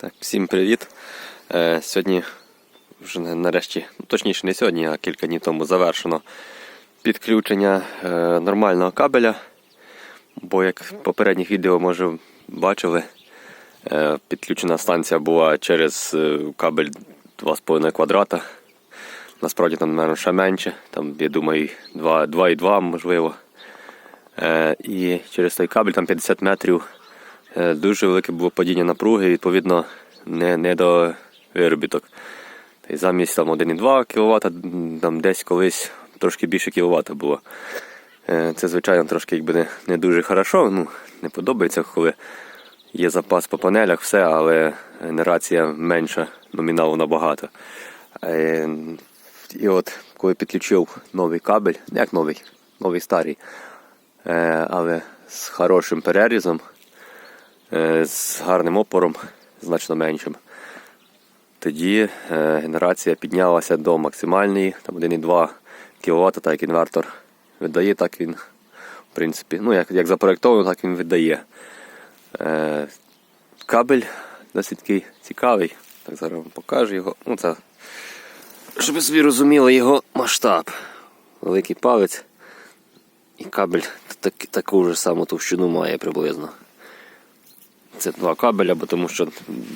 Так, всім привіт. Е, сьогодні, вже нарешті, ну, точніше не сьогодні, а кілька днів тому завершено підключення е, нормального кабеля. Бо як в попередніх відео, може, бачили, е, підключена станція була через е, кабель 2,5 квадрата. Насправді там, мабуть, ще менше, там, я думаю, 2,2 можливо. Е, і через той кабель там 50 метрів дуже велике було падіння напруги, відповідно, не, не до виробіток. Замість там 1,2 кВт, там десь колись трошки більше кВт було. Е, Це, звичайно, трошки якби не, не дуже хорошо. Ну, не подобається, коли є запас по панелях, все, але генерація менша номіналу набагато. Е, І от коли підключив новий кабель, як новий, новий старий, е, але з хорошим перерізом, е, з гарним опором, значно меншим. Тоді е, генерація піднялася до максимальної, там 1,2 кВт, так як інвертор видає, так він, в принципі, ну як, як запроєктовано, так він видає. Е, кабель досить такий цікавий. Так зараз вам покажу його. Ну, це, щоб ви собі розуміли його масштаб. Великий палець. І кабель так, таку ж саму товщину має приблизно. Це два кабеля, бо тому що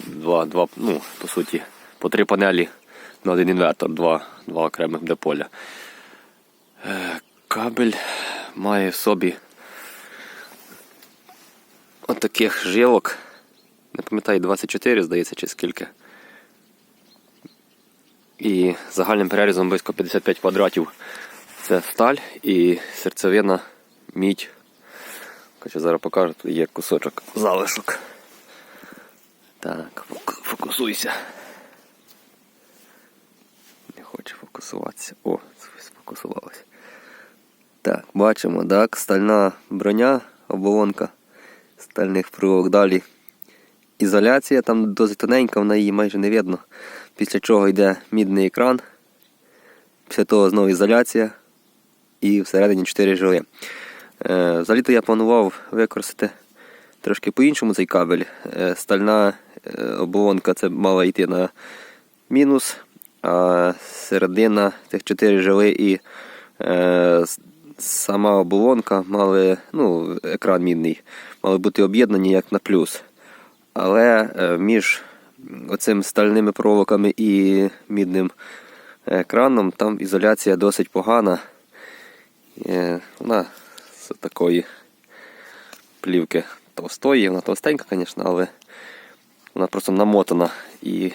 два, два, ну, по суті, по три панелі на один інвертор, два, два окремих диполя. Е, Кабель має в собі от таких жилок. Не пам'ятаю, 24, здається, чи скільки. І загальним перерізом близько 55 квадратів. Це сталь і серцевина мідь. Зараз покажу, тут є кусочок залишок. Так, фокусуйся. Не хоче фокусуватися. О, сфокусувалося. Так, бачимо, так, стальна броня, оболонка стальних проволок. Далі ізоляція, там досить тоненька, вона її майже не видно. Після чого йде мідний екран. Після того знову ізоляція і всередині 4 жили. Е, Взагалі-то я планував використати трошки по-іншому цей кабель. Е, Стальна е, оболонка це мала йти на мінус, а середина тих 4 жили і е, сама оболонка мали, ну, екран мідний, мали бути об'єднані як на плюс. Але між оцим стальними проволоками і мідним екраном там ізоляція досить погана. Вона з такої плівки товстої, вона товстенька, звісно, але вона просто намотана. І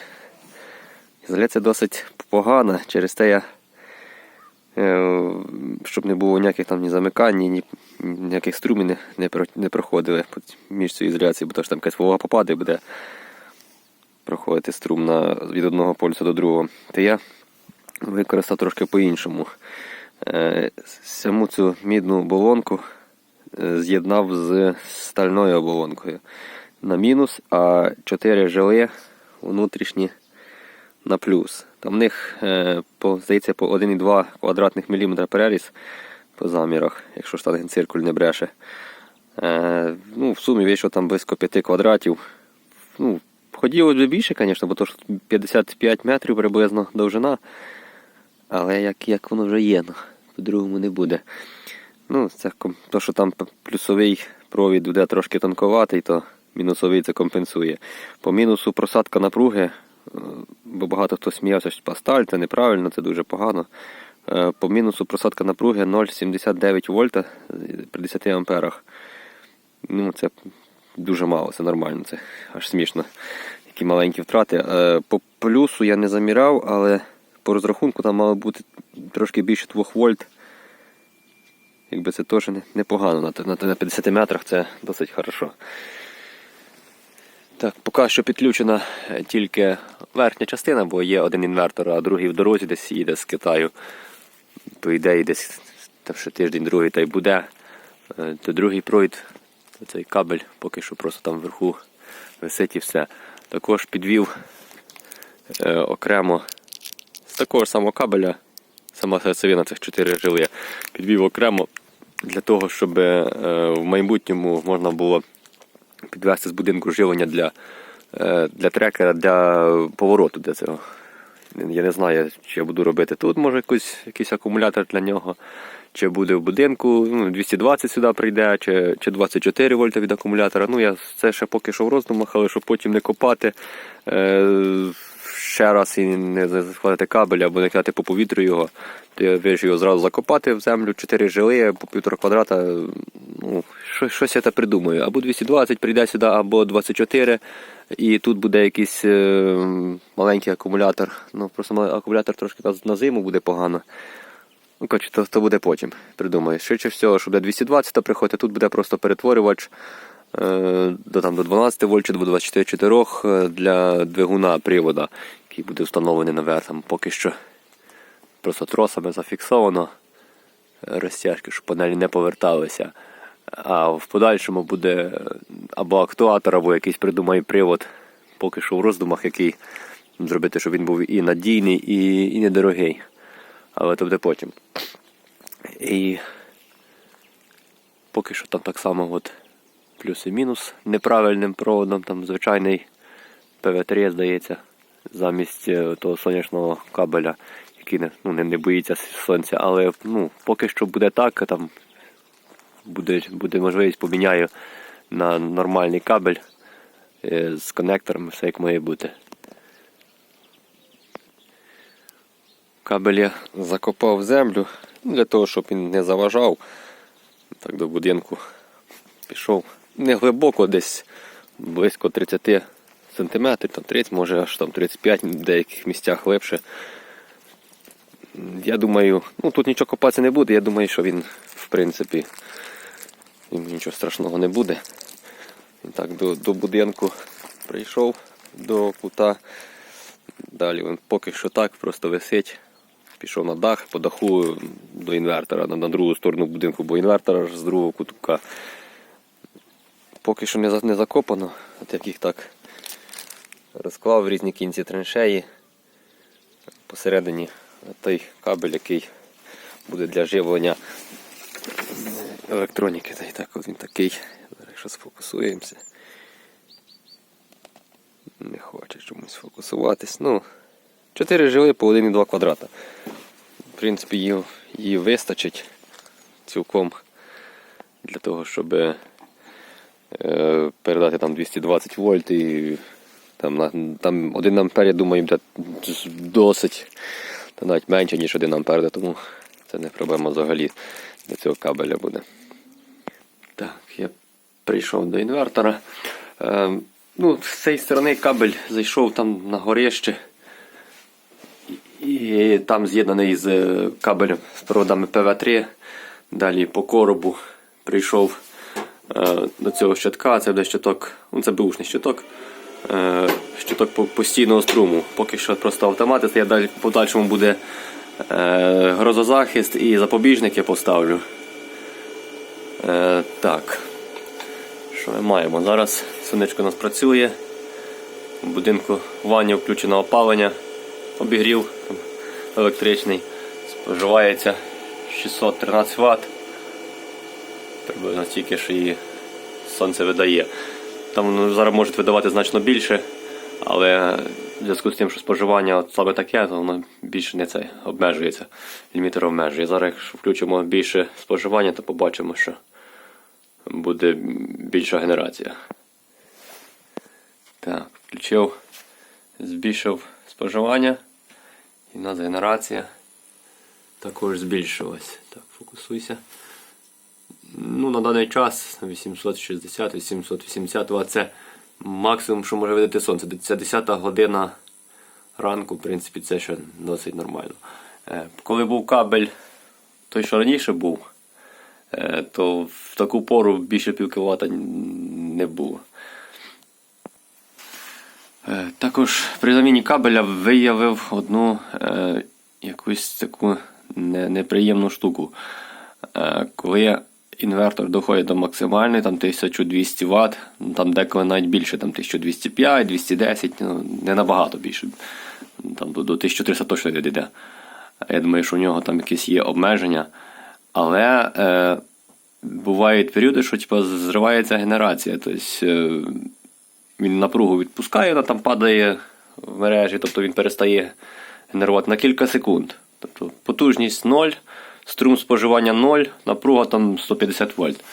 ізоляція досить погана. Через те я, щоб не було ніяких там ні замикань, ні, ні ніяких струмів не, проходили між цією ізоляцією, бо ж там якась волога попаде буде проходити струм на, від одного полюса до другого. То я використав трошки по-іншому. Е, Саму цю мідну оболонку е, з'єднав з стальною оболонкою на мінус, а 4 жили внутрішні на плюс. Там в них, е, по, здається, по 1,2 квадратних міліметра переріз по замірах, якщо штангенциркуль не бреше. Е, ну, в сумі вийшло там близько 5 квадратів. Ну, хотілося б більше, звісно, бо то ж 55 метрів приблизно довжина. Але як, як воно вже є, ну, по-другому не буде. Ну, це то, що там плюсовий провід буде трошки тонковатий, то мінусовий це компенсує. По мінусу просадка напруги, е, бо багато хто сміявся, що пасталь, це неправильно, це дуже погано. Е, По мінусу просадка напруги 0,79 вольта при 10 амперах. Ну, це дуже мало, це нормально, це аж смішно. Які маленькі втрати. Е, По плюсу я не заміряв, але по розрахунку там мало бути трошки більше 2 вольт. Якби це теж непогано. На, на, на 50 метрах це досить хорошо. Так, поки що підключена е, тільки верхня частина, бо є один інвертор, а другий в дорозі десь їде з Китаю. По ідеї десь там ще тиждень другий та й буде. Е, То другий провід, цей кабель поки що просто там вверху висить і все. Також підвів е, окремо з такого ж самого кабеля, сама серцевина цих 4 жили, підвів окремо для того, щоб е, в майбутньому можна було підвести з будинку живлення для е, для трекера для повороту для цього. Я не знаю, чи я буду робити тут, може якийсь, якийсь акумулятор для нього, чи буде в будинку, ну, 220 сюди прийде, чи, чи 24 вольта від акумулятора. Ну, я це ще поки що в роздумах, але щоб потім не копати е, ще раз і не захватити кабель або не кидати по повітрю його, то я вирішив його зразу закопати в землю, 4 жили по півтора квадрата. Ну, щось я та придумаю. Або 220 прийде сюди, або 24. І тут буде якийсь е, маленький акумулятор. Ну, просто акумулятор трошки на, зиму буде погано. Ну, коротше, то, то буде потім. Придумаю. Швидше всього, що буде 220 то приходить, тут буде просто перетворювач е, до, там, до 12 вольт чи до 24 е, для двигуна привода, який буде встановлений наверх. Там поки що просто тросами зафіксовано розтяжки, щоб панелі не поверталися. А в подальшому буде або актуатор, або якийсь придумає привод, поки що в роздумах, який зробити, щоб він був і надійний, і, і недорогий. Але то буде потім. І поки що там так само от плюс і мінус неправильним проводом, там звичайний ПВ3, здається, замість е, того сонячного кабеля, який не, ну, не, боїться сонця. Але ну, поки що буде так, там буде, буде можливість поміняю на нормальний кабель е, з коннектором, все як має бути. Кабель я закопав в землю для того, щоб він не заважав. Так до будинку пішов. Не глибоко, десь близько 30 сантиметрів, там 30, може аж там 35, в деяких місцях глибше. Я думаю, ну тут нічого копатися не буде, я думаю, що він в принципі нічого страшного не буде. Так, до, до будинку прийшов до кута. Далі він поки що так просто висить. Пішов на дах, по даху до інвертора, на, на другу сторону будинку, бо інвертор аж з другого кутка. Поки що не, не закопано, от як їх так розклав в різні кінці траншеї. Посередині той кабель, який буде для живлення електроніки. Та й так він такий. Зараз якщо сфокусуємося. Не хоче чомусь фокусуватись. Ну, 4 жили по 1,2 квадрата. В принципі, її, її вистачить цілком для того, щоб е, передати там 220 вольт і там, там 1 ампер, я думаю, буде досить. Та навіть менше, ніж 1 ампер, тому це не проблема взагалі для цього кабеля буде. Так, я прийшов до інвертора. Е, ну, з цієї сторони кабель зайшов там на горище. І, там з'єднаний з е, кабелем з проводами ПВ3. Далі по коробу прийшов е, до цього щитка. Це буде щиток, ну це бушний щиток. Е, щиток постійного струму. Поки що просто автомати, я далі в подальшому буде е, грозозахист і запобіжник я поставлю. Е, так. Що ми маємо? Зараз сонечко у нас працює. У будинку в ванні включено опалення, обігрів електричний. Споживається 613 Вт. Приблизно стільки ж і сонце видає. Там зараз може видавати значно більше, але в зв'язку з тим, що споживання от саме таке, то воно більше не це обмежується. Лімітер обмежує. Зараз, якщо включимо більше споживання, то побачимо, що буде більша генерація. Так, включив, збільшив споживання. І у нас генерація також збільшилась. Так, фокусуйся. Ну, на даний час 860-880 Вт це максимум, що може видати сонце. Це 10 година ранку, в принципі, це ще досить нормально. Е, Коли був кабель, той, що раніше був, е, то в таку пору більше пів не було. Е, Також при заміні кабеля виявив одну е, якусь таку не, неприємну штуку. Е, коли інвертор доходить до максимальної, там 1200 Вт, там деколи навіть більше, там 1205, 210, ну, не набагато більше. Там до, до 1300 точно дійде. Я думаю, що у нього там якісь є обмеження. Але е, бувають періоди, що типу, зривається генерація. Тобто, е, він напругу відпускає, вона там падає в мережі, тобто він перестає генерувати на кілька секунд. Тобто потужність 0, струм споживання 0, напруга там 150 вольт.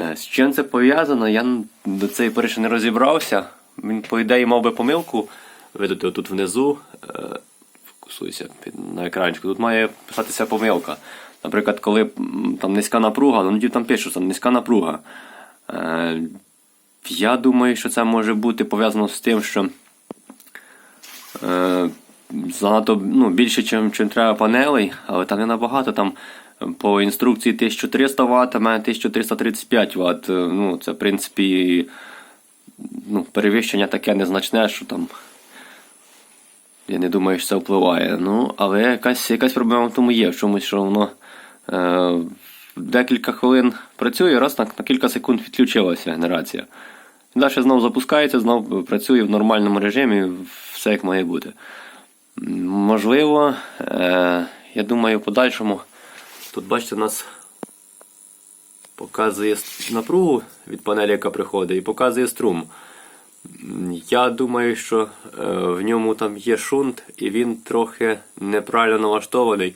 Е, З чим це пов'язано, я до цієї пори ще не розібрався. Він, по ідеї, мав би помилку видати отут внизу. е, Фокусуйся на екранчику. Тут має писатися помилка. Наприклад, коли там низька напруга, ну там пишуть, що низька напруга. Е, я думаю, що це може бути пов'язано з тим, що занадто ну, більше, чим, чим треба панелей, але там не набагато. Там по інструкції 1300 Вт, а мене 1335 Вт. Е, Ну, це, в принципі, ну, перевищення таке незначне, що там. Я не думаю, що це впливає. Ну, але якась, якась проблема в тому є, в чомусь, що воно е, декілька хвилин працює, раз на, на кілька секунд відключилася генерація. Далі знову запускається, знову працює в нормальному режимі, все як має бути. Можливо, е, я думаю, в подальшому. Тут бачите, у нас показує напругу від панелі, яка приходить, і показує струм. Я думаю, що е, в ньому там є шунт, і він трохи неправильно налаштований,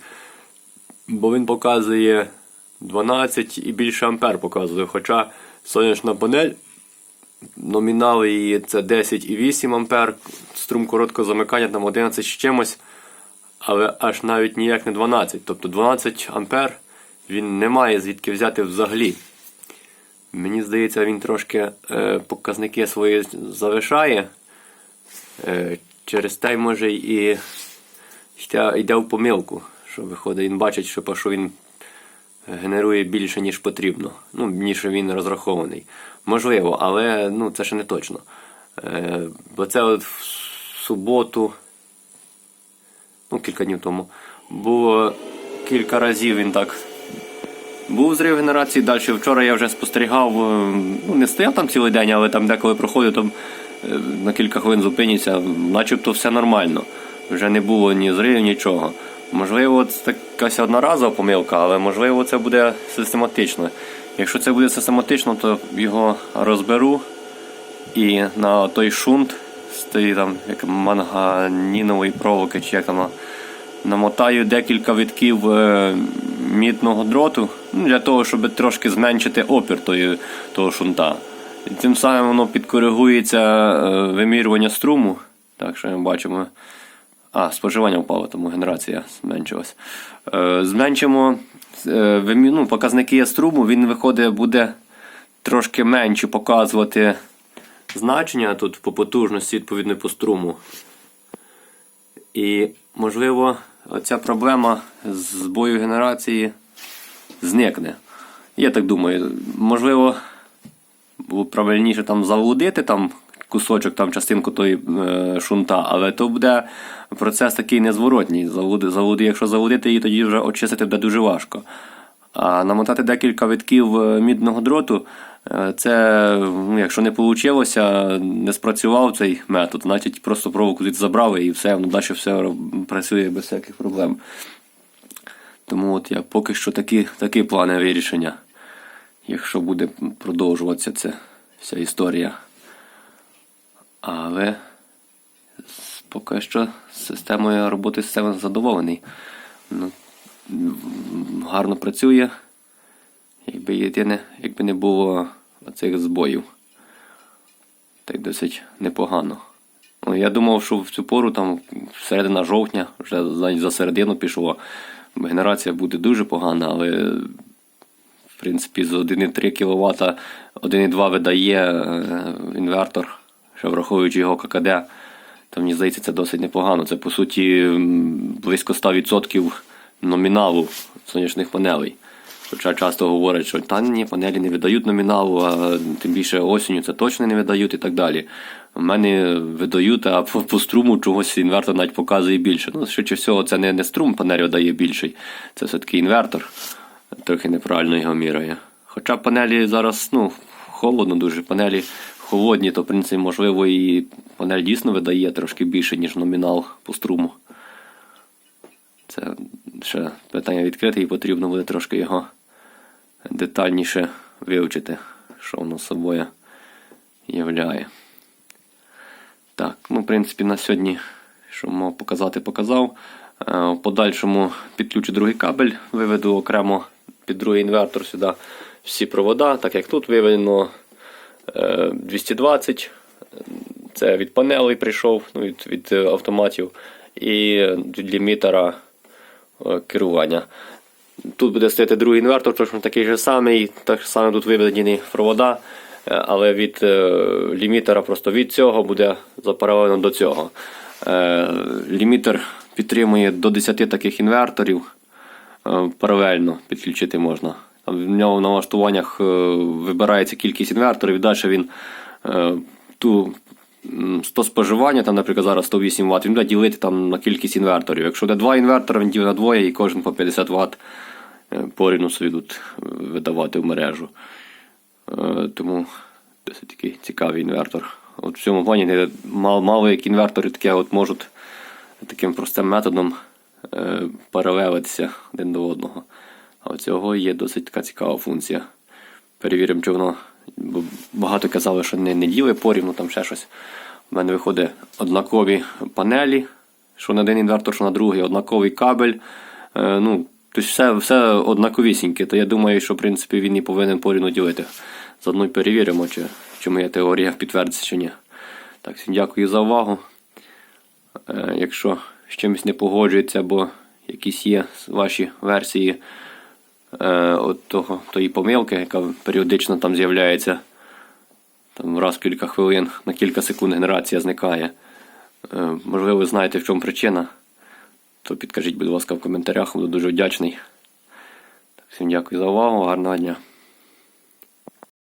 бо він показує 12 і більше ампер показує. Хоча сонячна панель номінал її це 10,8 ампер, струм короткого замикання там 11 з чимось, але аж навіть ніяк не 12. Тобто 12 ампер він не має звідки взяти взагалі. Мені здається, він трошки е, показники свої завишає. Е, через те, може, і йде в помилку. Що виходить, він бачить, що, що він генерує більше, ніж потрібно. Ну, ніж він розрахований. Можливо, але ну, це ще не точно. Е, бо це от в суботу, ну, кілька днів тому, було кілька разів він так був зрив генерації. Далі вчора я вже спостерігав, е, ну не стояв там цілий день, але там деколи проходив, там е, на кілька хвилин зупиніться, начебто все нормально. Вже не було ні зривів, нічого. Можливо, це якась одноразова помилка, але можливо це буде систематично. Якщо це буде систематично, то його розберу і на той шунт з тієї там як манганінової проволоки, чи як там намотаю декілька витків е, мідного дроту ну, для того, щоб трошки зменшити опір тої, того шунта. І тим самим воно підкоригується е, вимірювання струму. Так що ми бачимо. А, споживання впало, тому генерація зменшилась. Е, зменшимо е, ну, показники струму, він виходить, буде трошки менше показувати значення тут по потужності, відповідно по струму. І, можливо, оця проблема з збою генерації зникне. Я так думаю, можливо, було правильніше там заводити там кусочок, там частинку тої е, шунта, але то буде процес такий незворотній. Заводи, заводи, якщо заводити її, тоді вже очистити буде дуже важко. А намотати декілька витків е, мідного дроту, е, це, ну, якщо не вийшло, не спрацював цей метод, значить просто проволоку звідси забрали і все, воно далі все працює без всяких проблем. Тому от я поки що такі, такі плани вирішення, якщо буде продовжуватися ця вся історія. Але поки що системою роботи системи задоволений. Ну, гарно працює. Якби єдине, якби не було оцих збоїв. Так досить непогано. Ну, я думав, що в цю пору, там, середина жовтня, вже за середину пішло. Генерація буде дуже погана, але в принципі з 1,3 кВт 1,2 видає е, інвертор, ще враховуючи його ККД. То мені здається, це досить непогано. Це по суті близько 100% номіналу сонячних панелей. Хоча часто говорять, що та ні, панелі не видають номіналу, а тим більше осінню це точно не видають і так далі. У мене видають, а по, по струму чогось інвертор навіть показує більше. Ну, швидше всього, це не, не струм панелі дає більший, це все-таки інвертор. Трохи неправильно його міряє. Хоча панелі зараз ну, холодно дуже, панелі холодні, то в принципі можливо і панель дійсно видає трошки більше, ніж номінал по струму. Це ще питання відкрите і потрібно буде трошки його детальніше вивчити, що воно собою являє. Так, ну, в принципі, на сьогодні, що мав показати, показав. Е, В подальшому підключу другий кабель, виведу окремо під другий інвертор сюди всі провода, так як тут виведено 220. Це від панелей прийшов, ну, від, від автоматів, і від лімітера е, керування. Тут буде стояти другий інвертор, точно такий же самий, так само тут виведені провода, е, але від е, лімітера просто від цього буде запаралельно до цього. Лімітер підтримує до 10 таких інверторів. Паралельно підключити можна. В нього в налаштуваннях е, вибирається кількість інверторів, і далі він е, ту 100 споживання, там, наприклад, зараз 108 Вт, він буде ділити там на кількість інверторів. Якщо буде два інвертори, він ділить на двоє і кожен по 50 Вт порівну собі тут е, видавати в мережу. Е, Тому досить такий цікавий інвертор. От в цьому плані мало, мало як інвертори таке от можуть таким простим методом е, паралелитися один до одного. А у цього є досить така цікава функція. Перевіримо, чи воно. Багато казали, що не, не діли порівну, там ще щось. У мене виходить однакові панелі, що на один інвертор, що на другий, однаковий кабель. Е, ну, тобто все, все однаковісіньке. То я думаю, що в принципі він і повинен порівну ділити. Заодно й перевіримо, чи, чи моя теорія підтвердиться чи ні. Так, всім дякую за увагу. Е, Якщо з чимось не погоджується, або якісь є ваші версії от того, тої помилки, яка періодично там з'являється, там раз в кілька хвилин, на кілька секунд генерація зникає. Е, можливо, ви знаєте, в чому причина, то підкажіть, будь ласка, в коментарях, буду дуже вдячний. Всім дякую за увагу, гарного дня.